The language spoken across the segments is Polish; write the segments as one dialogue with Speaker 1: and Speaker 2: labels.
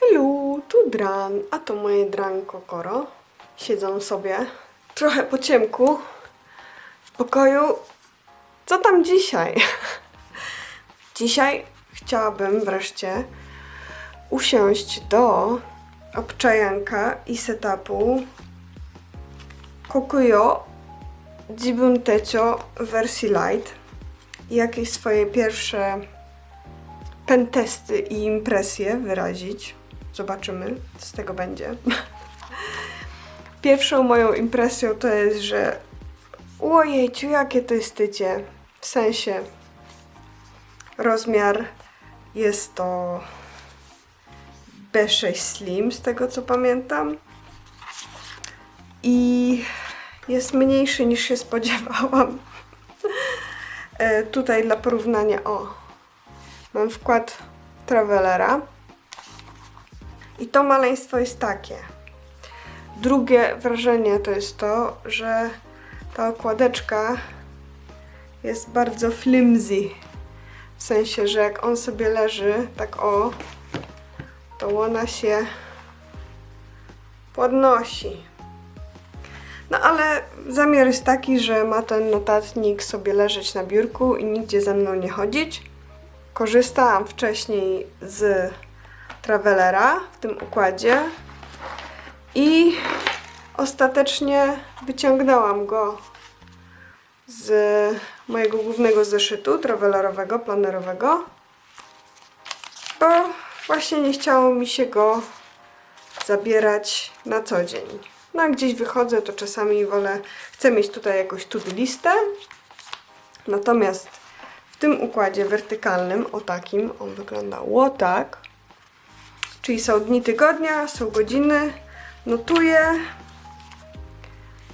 Speaker 1: Hello, tu Dran, a to moje Dranko Koro. Siedzą sobie trochę po ciemku w pokoju. Co tam dzisiaj? Dzisiaj chciałabym wreszcie usiąść do obczajanka i setupu Kokuyo Jibun Techo w wersji light. Jakieś swoje pierwsze pentesty i impresje wyrazić. Zobaczymy, co z tego będzie. Pierwszą moją impresją to jest, że ojejciu, jakie to jest tycie. W sensie rozmiar jest to B6 Slim, z tego co pamiętam. I jest mniejszy niż się spodziewałam. E, tutaj dla porównania, o, mam wkład Travelera. I to maleństwo jest takie. Drugie wrażenie to jest to, że ta okładeczka jest bardzo flimsy. W sensie, że jak on sobie leży, tak o, to ona się podnosi. No ale zamiar jest taki, że ma ten notatnik sobie leżeć na biurku i nigdzie ze mną nie chodzić. Korzystałam wcześniej z Travelera w tym układzie i ostatecznie wyciągnęłam go z mojego głównego zeszytu travelerowego, planerowego, bo właśnie nie chciało mi się go zabierać na co dzień. No gdzieś wychodzę, to czasami wolę, chcę mieć tutaj jakąś to-do listę, natomiast w tym układzie wertykalnym, o takim, on wyglądało tak, czyli są dni tygodnia, są godziny, notuję,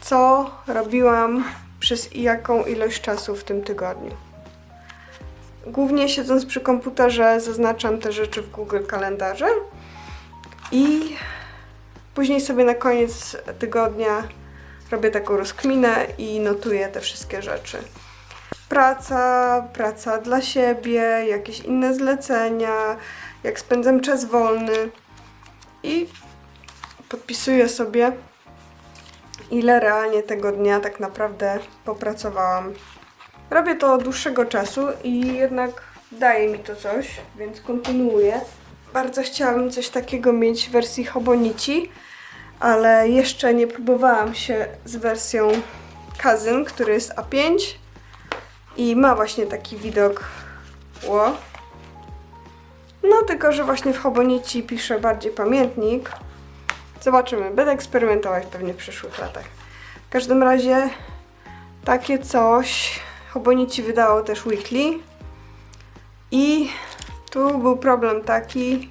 Speaker 1: co robiłam przez jaką ilość czasu w tym tygodniu. Głównie siedząc przy komputerze zaznaczam te rzeczy w Google Kalendarze i później sobie na koniec tygodnia robię taką rozkminę i notuję te wszystkie rzeczy. Praca, praca dla siebie, jakieś inne zlecenia, jak spędzam czas wolny i podpisuję sobie, ile realnie tego dnia tak naprawdę popracowałam. Robię to od dłuższego czasu i jednak daje mi to coś, więc kontynuuję. Bardzo chciałabym coś takiego mieć w wersji Hobonici, ale jeszcze nie próbowałam się z wersją Kazyn, który jest A5 i ma właśnie taki widok ło. No tylko, że właśnie w Hobonici piszę bardziej pamiętnik. Zobaczymy, będę eksperymentować pewnie w przyszłych latach. W każdym razie takie coś Hobonici wydało też weekly i tu był problem taki,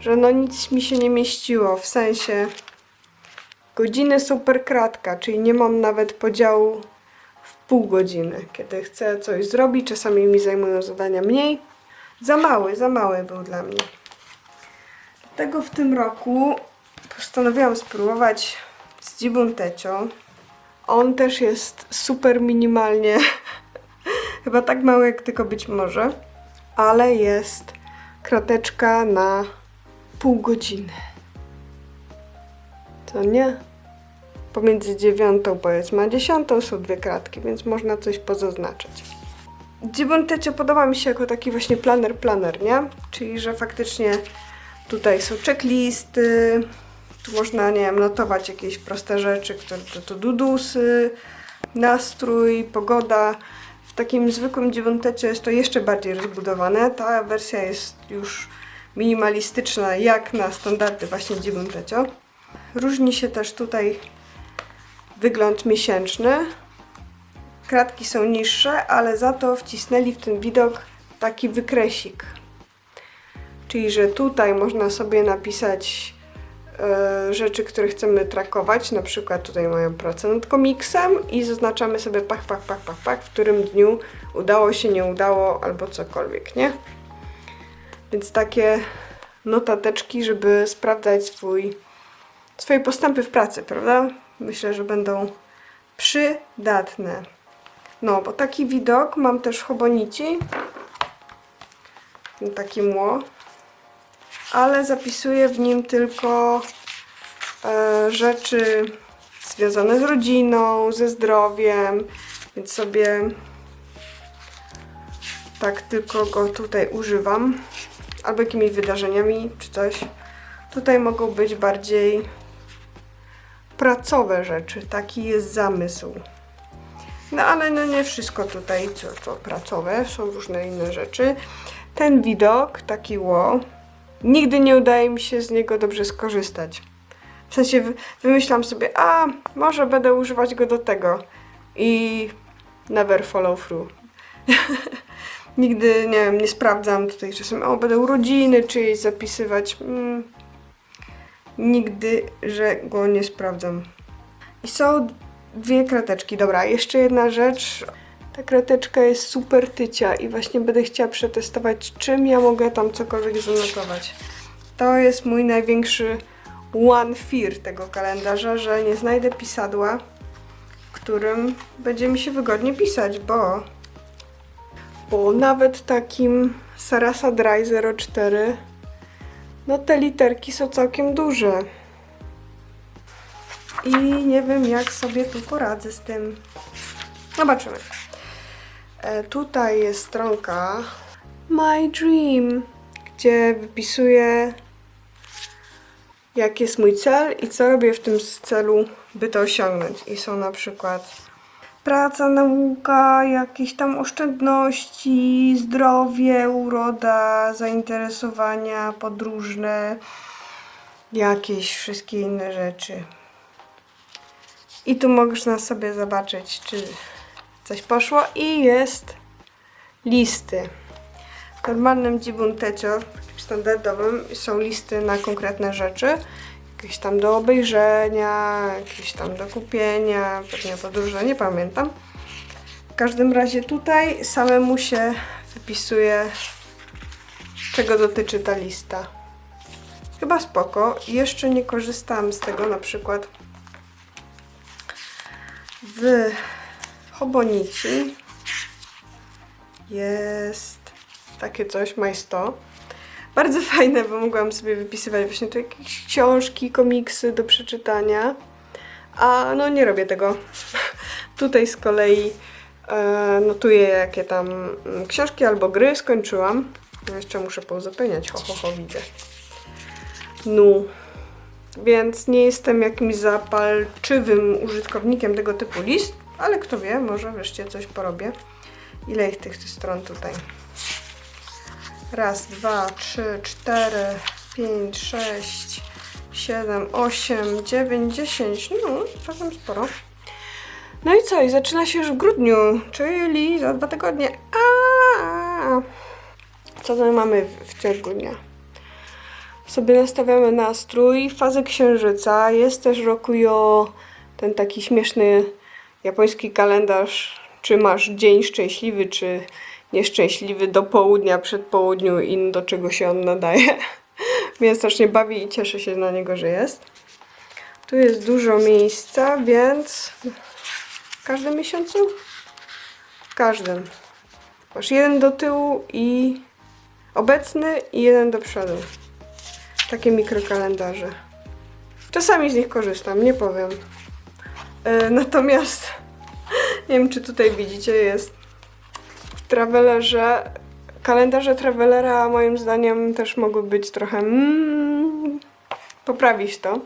Speaker 1: że no nic mi się nie mieściło, w sensie godziny super kratka, czyli nie mam nawet podziału w pół godziny. Kiedy chcę coś zrobić, czasami mi zajmują zadania mniej. Za mały, za mały był dla mnie. Dlatego w tym roku postanowiłam spróbować z Jibun Techo. On też jest super minimalnie, chyba tak mały jak tylko być może, ale jest krateczka na pół godziny. To nie? Pomiędzy dziewiątą powiedzmy a dziesiątą są dwie kratki, więc można coś pozaznaczyć. Techo podoba mi się jako taki właśnie planer planer, nie? Czyli, że faktycznie tutaj są checklisty, tu można, nie wiem, notować jakieś proste rzeczy, które to, to dudusy, nastrój, pogoda. W takim zwykłym dziewiątecie jest to jeszcze bardziej rozbudowane. Ta wersja jest już minimalistyczna, jak na standardy właśnie dziewiątecio. Różni się też tutaj wygląd miesięczny. Kratki są niższe, ale za to wcisnęli w ten widok taki wykresik. Czyli, że tutaj można sobie napisać e, rzeczy, które chcemy trakować. Na przykład tutaj moją pracę nad komiksem i zaznaczamy sobie pach, pach, pach, pach, pach, w którym dniu udało się, nie udało albo cokolwiek, nie? Więc takie notateczki, żeby sprawdzać swój, swoje postępy w pracy, prawda? Myślę, że będą przydatne. No, bo taki widok mam też w taki mło, ale zapisuję w nim tylko e, rzeczy związane z rodziną, ze zdrowiem, więc sobie tak tylko go tutaj używam, albo jakimiś wydarzeniami czy coś. Tutaj mogą być bardziej pracowe rzeczy, taki jest zamysł. No ale no nie wszystko tutaj, co, co pracowe, są różne inne rzeczy. Ten widok, taki ło, nigdy nie udaje mi się z niego dobrze skorzystać. W sensie wy- wymyślam sobie, a może będę używać go do tego i never follow through. nigdy, nie wiem, nie sprawdzam tutaj czasem, o będę urodziny czyjeś zapisywać. Mm, nigdy, że go nie sprawdzam. I są dwie krateczki. Dobra, jeszcze jedna rzecz. Ta krateczka jest super tycia i właśnie będę chciała przetestować, czym ja mogę tam cokolwiek zanotować. To jest mój największy one fear tego kalendarza, że nie znajdę pisadła, w którym będzie mi się wygodnie pisać, bo bo nawet takim Sarasa Dry 04 no te literki są całkiem duże. I nie wiem, jak sobie tu poradzę z tym. Zobaczymy. E, tutaj jest stronka My Dream, gdzie wypisuję, jaki jest mój cel i co robię w tym celu, by to osiągnąć. I są na przykład praca, nauka, jakieś tam oszczędności, zdrowie, uroda, zainteresowania podróżne, jakieś wszystkie inne rzeczy. I tu można sobie zobaczyć, czy coś poszło. I jest listy. W normalnym Dzibuntecie, takim standardowym, są listy na konkretne rzeczy. Jakieś tam do obejrzenia, jakieś tam do kupienia, pewnie podróże, nie pamiętam. W każdym razie tutaj samemu się wypisuje, czego dotyczy ta lista. Chyba spoko. Jeszcze nie korzystałam z tego na przykład w Hobonici jest takie coś, Majsto. Bardzo fajne, bo mogłam sobie wypisywać właśnie tu jakieś książki, komiksy do przeczytania. A no nie robię tego. Tutaj z kolei e, notuję jakie tam mm, książki albo gry skończyłam. No Jeszcze muszę pouzupełniać, ho, ho, ho, widzę. No. Więc nie jestem jakimś zapalczywym użytkownikiem tego typu list, ale kto wie, może wreszcie coś porobię. Ile jest tych stron tutaj? Raz, dwa, trzy, cztery, pięć, sześć, siedem, osiem, dziewięć, dziesięć. No, całkiem sporo. No i co? I zaczyna się już w grudniu, czyli za dwa tygodnie. A, co my mamy w, ciągu dnia? sobie nastawiamy nastrój, fazę księżyca, jest też Rokuyo, ten taki śmieszny japoński kalendarz, czy masz dzień szczęśliwy, czy nieszczęśliwy do południa, przed południu i do czego się on nadaje. Mnie strasznie bawi i cieszę się na niego, że jest. Tu jest dużo miejsca, więc w każdym miesiącu? W każdym. Masz jeden do tyłu i obecny i jeden do przodu takie mikrokalendarze. Czasami z nich korzystam, nie powiem. E, natomiast nie wiem, czy tutaj widzicie, jest Travelerze. Kalendarze Travelera moim zdaniem też mogły być trochę mm, poprawić to,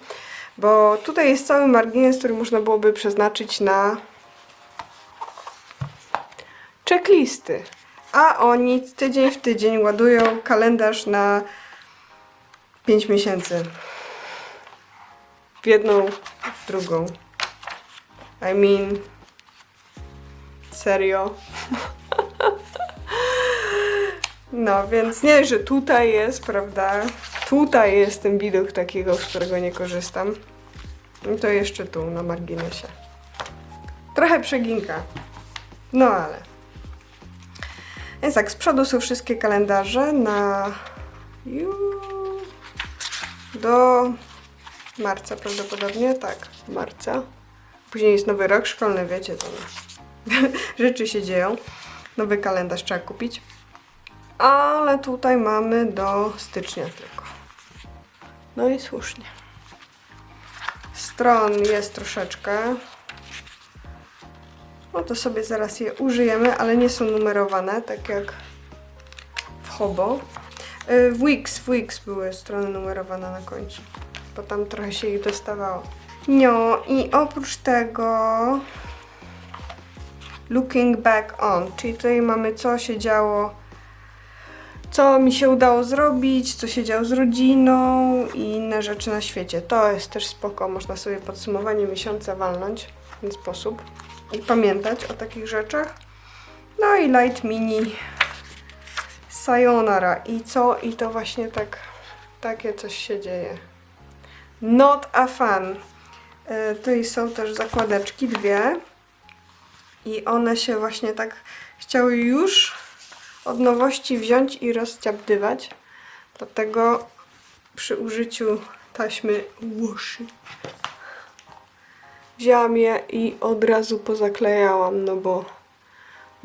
Speaker 1: bo tutaj jest cały margines, który można byłoby przeznaczyć na checklisty. A oni tydzień w tydzień ładują kalendarz na 5 miesięcy. W jedną, w drugą. I mean. Serio. No, więc nie, że tutaj jest, prawda? Tutaj jest ten widok takiego, z którego nie korzystam. I to jeszcze tu, na marginesie. Trochę przeginka. No ale. Więc tak, z przodu są wszystkie kalendarze na... Do marca prawdopodobnie, tak, marca. Później jest nowy rok szkolny, wiecie, to rzeczy się dzieją. Nowy kalendarz trzeba kupić. Ale tutaj mamy do stycznia tylko. No i słusznie. Stron jest troszeczkę. No to sobie zaraz je użyjemy, ale nie są numerowane, tak jak w Hobo. Y, W Wix, w Wix były strony numerowane na końcu, bo tam trochę się ich dostawało. No i oprócz tego Looking Back On, czyli tutaj mamy co się działo, co mi się udało zrobić, co się działo z rodziną i inne rzeczy na świecie. To jest też spoko, można sobie podsumowanie miesiąca walnąć w ten sposób i pamiętać o takich rzeczach. No i Light Mini Sayonara. I co? I to właśnie tak, takie coś się dzieje. Not a fan. E, Tutaj są też zakładeczki, dwie. I one się właśnie tak chciały już od nowości wziąć i rozciapdywać. Dlatego przy użyciu taśmy washi wzięłam je i od razu pozaklejałam, no bo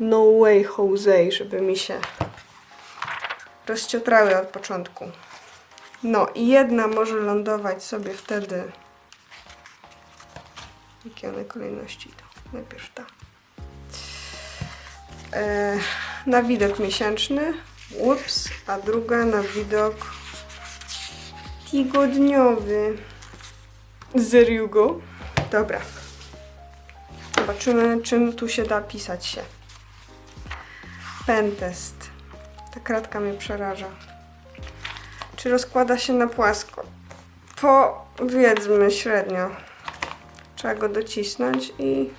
Speaker 1: no way Jose, żeby mi się rozciotrały od początku. No i jedna może lądować sobie wtedy. Jakie one kolejności idą? Najpierw ta. E, na widok miesięczny. Ups, a druga na widok tygodniowy. Z Ryugo. Dobra. Zobaczymy, czym tu się da pisać się. Pentest. Ta kratka mnie przeraża. Czy rozkłada się na płasko? Powiedzmy średnio. Trzeba go docisnąć i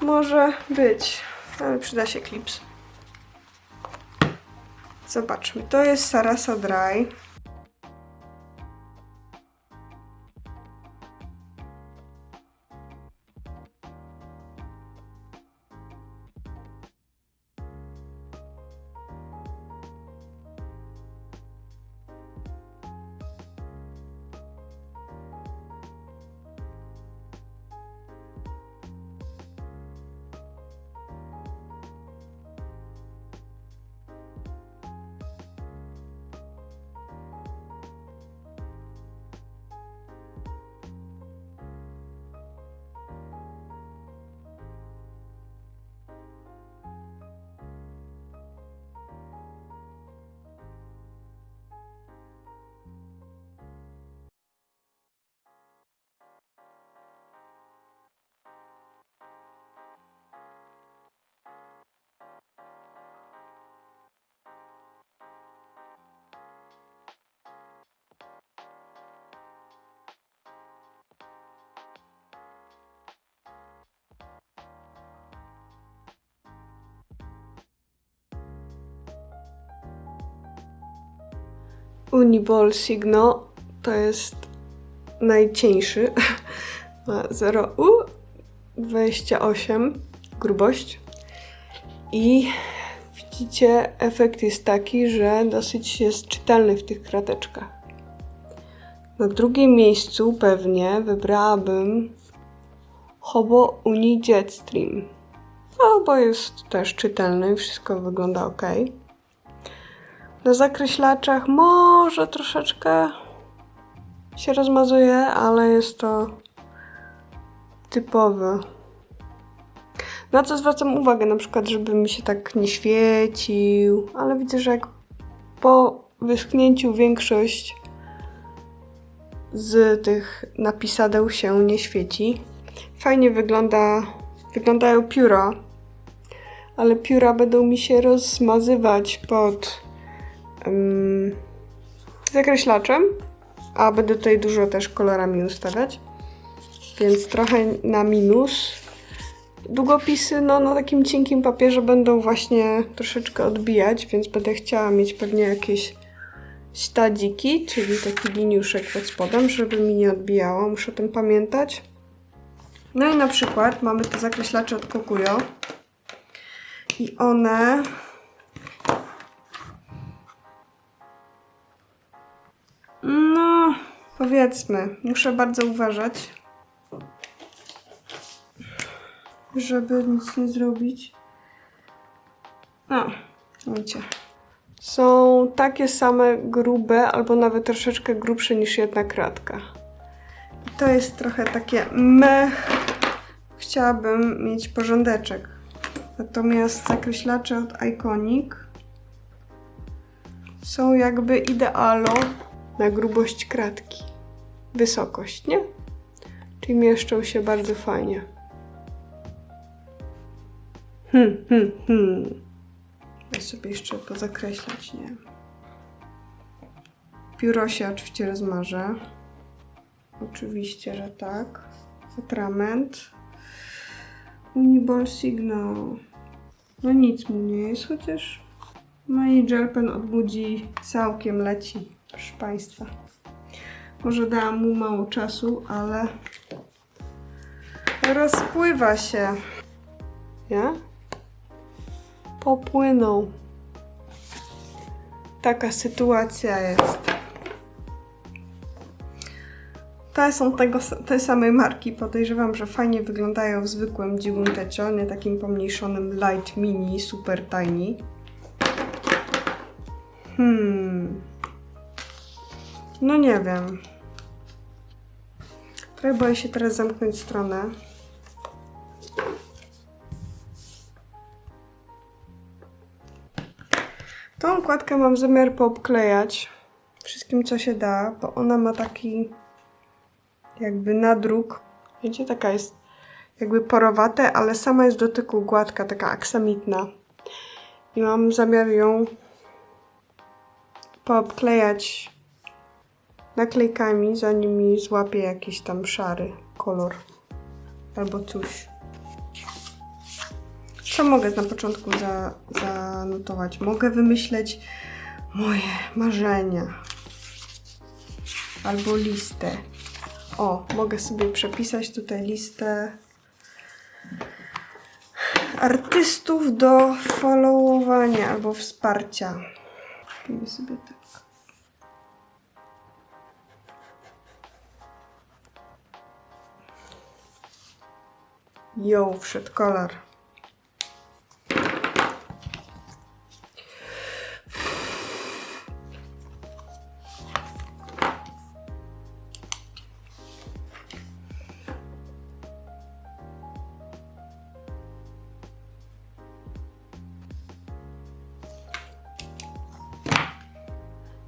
Speaker 1: może być, ale przyda się klips. Zobaczmy. To jest Sarasa Dry. Uniball Signo to jest najcieńszy. Ma 0,28 grubość. I widzicie, efekt jest taki, że dosyć jest czytelny w tych krateczkach. Na drugim miejscu pewnie wybrałabym Hobo Uni Jetstream. No, bo jest też czytelny, wszystko wygląda ok. Na zakreślaczach może troszeczkę się rozmazuje, ale jest to typowe. Na co zwracam uwagę, na przykład, żeby mi się tak nie świecił, ale widzę, że jak po wyschnięciu większość z tych napisadeł się nie świeci. Fajnie wygląda, wyglądają pióra, ale pióra będą mi się rozmazywać pod um, zakreślaczem, a będę tutaj dużo też kolorami ustawiać, więc trochę na minus. Długopisy no, na takim cienkim papierze będą właśnie troszeczkę odbijać, więc będę chciała mieć pewnie jakieś stadziki, czyli taki liniuszek pod spodem, żeby mi nie odbijało. Muszę o tym pamiętać. No i na przykład mamy te zakreślacze od Kokuyo i one No, powiedzmy, muszę bardzo uważać, żeby nic nie zrobić. No, Widzicie. Są takie same grube, albo nawet troszeczkę grubsze niż jedna kratka. I to jest trochę takie mech. Chciałabym mieć porządeczek. Natomiast zakreślacze od Iconic są jakby idealo na grubość kratki. Wysokość, nie? Czyli mieszczą się bardzo fajnie. Hmm, hmm, hmm. Ja sobie jeszcze pozakreślać, nie? Pióro się oczywiście rozmarzę. Oczywiście, że tak. Atrament. Uniball Signal. No nic mu nie jest, chociaż no i odbudzi całkiem leci, proszę Państwa. Może dałam mu mało czasu, ale rozpływa się. Ja? Popłynął. Taka sytuacja jest. Te są tego, tej samej marki. Podejrzewam, że fajnie wyglądają w zwykłym dziwuntecie, nie takim pomniejszonym Light Mini, Super Tiny. Hmm. No nie wiem. Trochę boję się teraz zamknąć stronę. Tą okładkę mam zamiar poobklejać wszystkim, co się da, bo ona ma taki jakby nadruk. Wiecie, taka jest jakby porowate, ale sama jest w dotyku gładka, taka aksamitna. I mam zamiar ją poobklejać naklejkami, zanim mi złapie jakiś tam szary kolor albo coś. Co mogę na początku za, zanotować? Mogę wymyśleć moje marzenia albo listę. O, mogę sobie przepisać tutaj listę artystów do followowania albo wsparcia. Zrobimy sobie tak. Jo, wszedł kolor.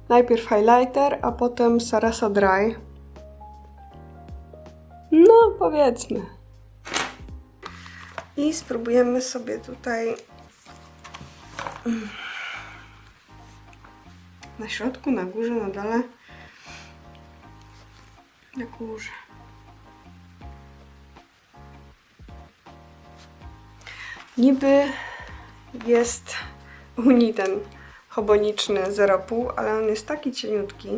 Speaker 1: Najpierw highlighter, a potem Sarasa Dry. No, powiedzmy. I spróbujemy sobie tutaj mm, na środku, na górze, na dole. Na górze. Niby jest uni ten hoboniczny 0,5, ale on jest taki cieniutki.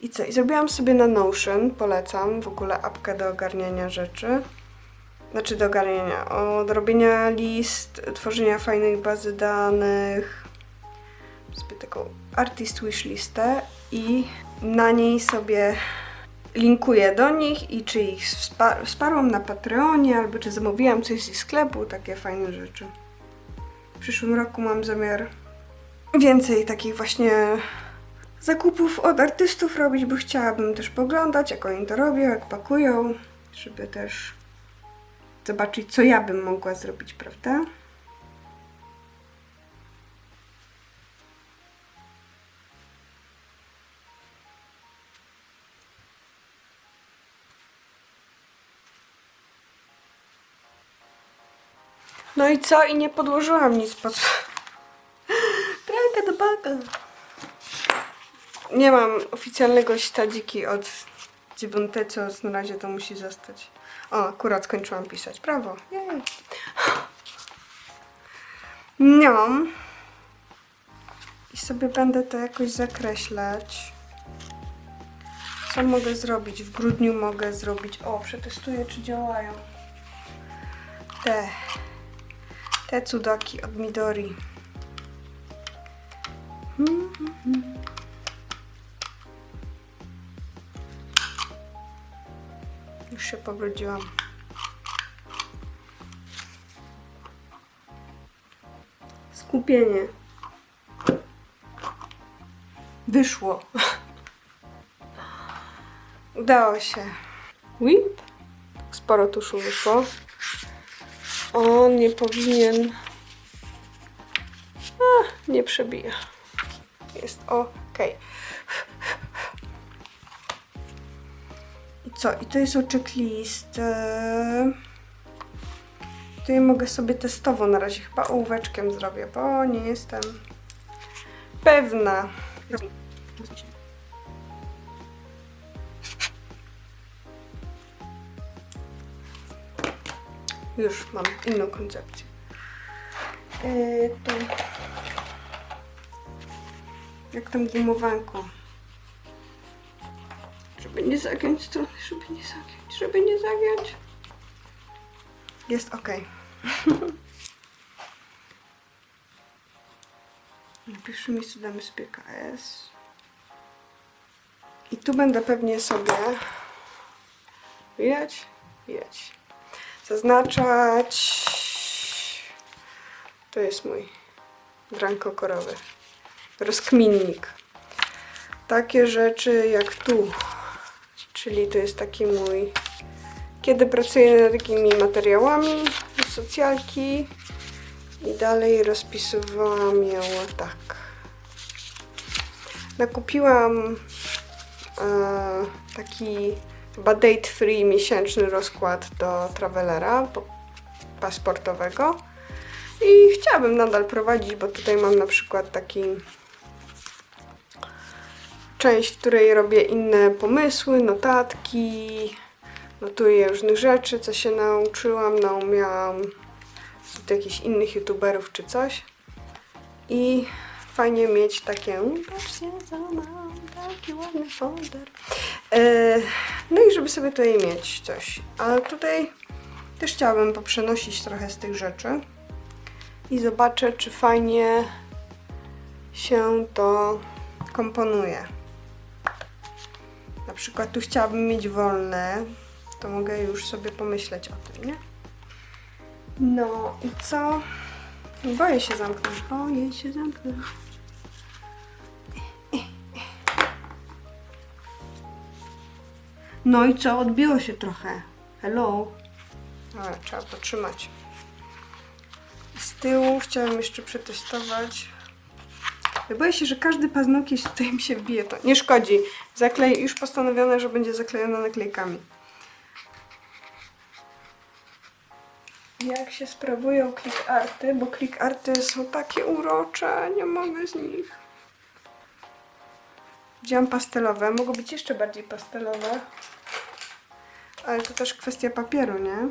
Speaker 1: I co? I zrobiłam sobie na Notion, polecam w ogóle apkę do ogarniania rzeczy. Znaczy do ogarniania, od robienia list, tworzenia fajnej bazy danych. Sobie taką artist wish listę i na niej sobie linkuję do nich i czy ich wspa- wsparłam na Patreonie, albo czy zamówiłam coś z sklepu, takie fajne rzeczy. W przyszłym roku mam zamiar więcej takich właśnie zakupów od artystów robić, bo chciałabym też poglądać, jak oni to robią, jak pakują, żeby też zobaczyć, co ja bym mogła zrobić, prawda? No i co? I nie podłożyłam nic pod... Pranka do baka. Nie mam oficjalnego śtadziki od Dzibunteco, na razie to musi zostać. O, akurat skończyłam pisać. Brawo. Jej. No. I sobie będę to jakoś zakreślać. Co mogę zrobić? W grudniu mogę zrobić. O, przetestuję, czy działają. Te. Te cudaki od Midori. Już się pobrudziłam. Skupienie. Wyszło. Udało się. Whip. Sporo tuszu wyszło. On nie powinien... A, nie przebija. Jest ok. Co? I to jest checklist. Eee, Tutaj mogę sobie testowo na razie chyba ołóweczkiem zrobię, bo nie jestem pewna. Już mam inną koncepcję. Yy, to... Jak tam gumowanko. Żeby nie zagiąć strony, żeby nie zagiąć, żeby nie zagiąć. Jest ok. Na pierwszym miejscu damy sobie KS. I tu będę pewnie sobie widać, widać, zaznaczać. To jest mój drankokorowy rozkminnik. Takie rzeczy jak tu, czyli to jest taki mój, kiedy pracuję nad takimi materiałami, socjalki i dalej rozpisywałam ją tak. Nakupiłam e, taki chyba date free miesięczny rozkład do Travelera po- pasportowego i chciałabym nadal prowadzić, bo tutaj mam na przykład taki część, w której robię inne pomysły, notatki, notuję różnych rzeczy, co się nauczyłam, naumiałam od jakichś innych youtuberów czy coś. I fajnie mieć takie, patrzcie co mam, taki ładny folder. E, no i żeby sobie tutaj mieć coś. Ale tutaj też chciałabym poprzenosić trochę z tych rzeczy. I zobaczę, czy fajnie się to komponuje. Na przykład tu chciałabym mieć wolne, to mogę już sobie pomyśleć o tym, nie? No i co? Boję się zamknąć. Boję się zamknąć. No i co? Odbiło się trochę. Hello. Ale trzeba potrzymać. Z tyłu chciałam jeszcze przetestować. Boję się, że każdy paznokieć tutaj mi się wbije. To nie szkodzi. Zaklej... Już postanowione, że będzie zaklejona naklejkami. Jak się sprawują click arty, bo click arty są takie urocze, nie mogę z nich. Wziąłam pastelowe, mogą być jeszcze bardziej pastelowe. Ale to też kwestia papieru, nie?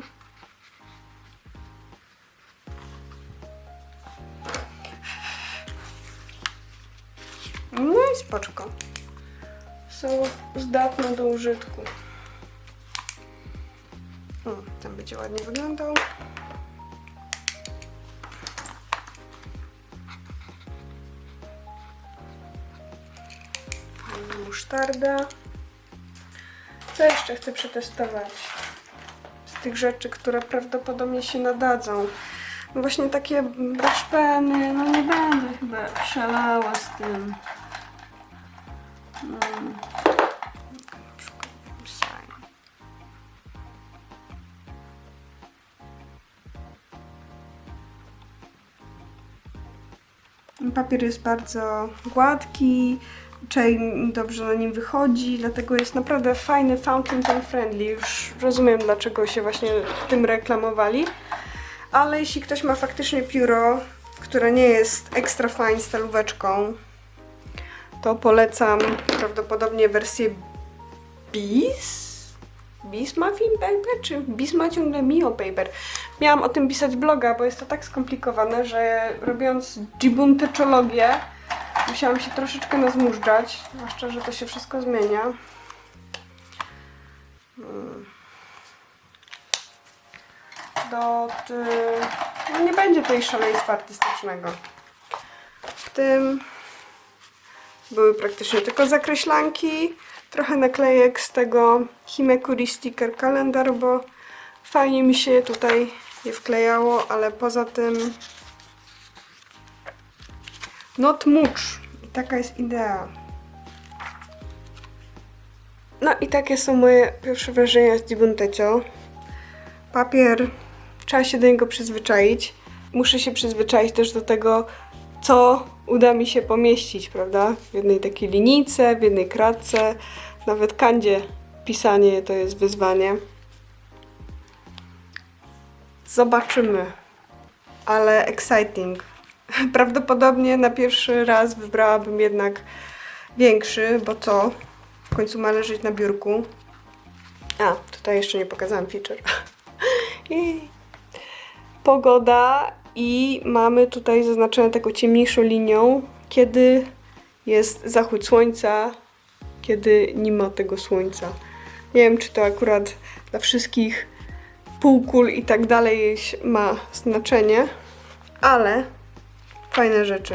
Speaker 1: I spoczko. Są zdatne do użytku. O, ten będzie ładnie wyglądał. Fajna musztarda. Co jeszcze chcę przetestować? Z tych rzeczy, które prawdopodobnie się nadadzą. No właśnie takie braszpeny, no nie będę chyba szalała z tym. Papier jest bardzo gładki, czaj dobrze na nim wychodzi, dlatego jest naprawdę fajny, fountain pen friendly. Już rozumiem, dlaczego się właśnie tym reklamowali. Ale jeśli ktoś ma faktycznie pióro, które nie jest extra fine stalóweczką, to polecam prawdopodobnie wersję Bis? Bis Muffin Paper? Czy Bis ma ciągle Mio Paper? Miałam o tym pisać bloga, bo jest to tak skomplikowane, że robiąc gibunteczologię musiałam się troszeczkę nazmużdżać, zwłaszcza, że to się wszystko zmienia. Hmm. Do ty... No nie będzie tutaj szaleństwa artystycznego. W tym były praktycznie tylko zakreślanki, trochę naklejek z tego Himekuri Sticker Calendar, bo fajnie mi się tutaj je wklejało, ale poza tym not much. I taka jest idea. No i takie są moje pierwsze wrażenia z Dibuntecio. Papier, trzeba się do niego przyzwyczaić. Muszę się przyzwyczaić też do tego, co uda mi się pomieścić, prawda? W jednej takiej linijce, w jednej kratce, nawet kandzie pisanie to jest wyzwanie. Zobaczymy, ale exciting. Prawdopodobnie na pierwszy raz wybrałabym jednak większy, bo co? W końcu ma leżeć na biurku. A, tutaj jeszcze nie pokazałam feature. I pogoda i mamy tutaj zaznaczone taką ciemniejszą linią, kiedy jest zachód słońca, kiedy nie ma tego słońca. Nie wiem, czy to akurat dla wszystkich półkul i tak dalej ma znaczenie, ale fajne rzeczy.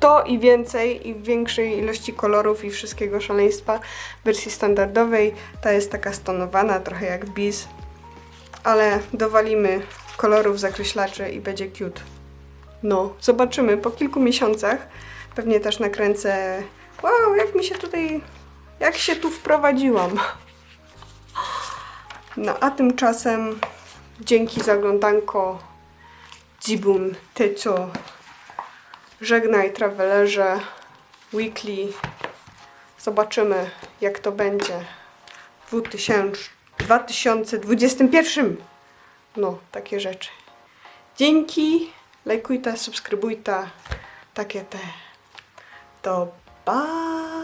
Speaker 1: To i więcej, i w większej ilości kolorów i wszystkiego szaleństwa w wersji standardowej. Ta jest taka stonowana, trochę jak bis, ale dowalimy kolorów zakreślaczy i będzie cute. No, zobaczymy po kilku miesiącach. Pewnie też nakręcę. Wow, jak mi się tutaj. Jak się tu wprowadziłam. No, a tymczasem dzięki za oglądanko. Dzibun, tycio. Żegnaj, travelerze. Weekly. Zobaczymy, jak to będzie w 2000 2021. No, takie rzeczy. Dzięki. Lajkujta, subskrybujta. Takie te. To bye.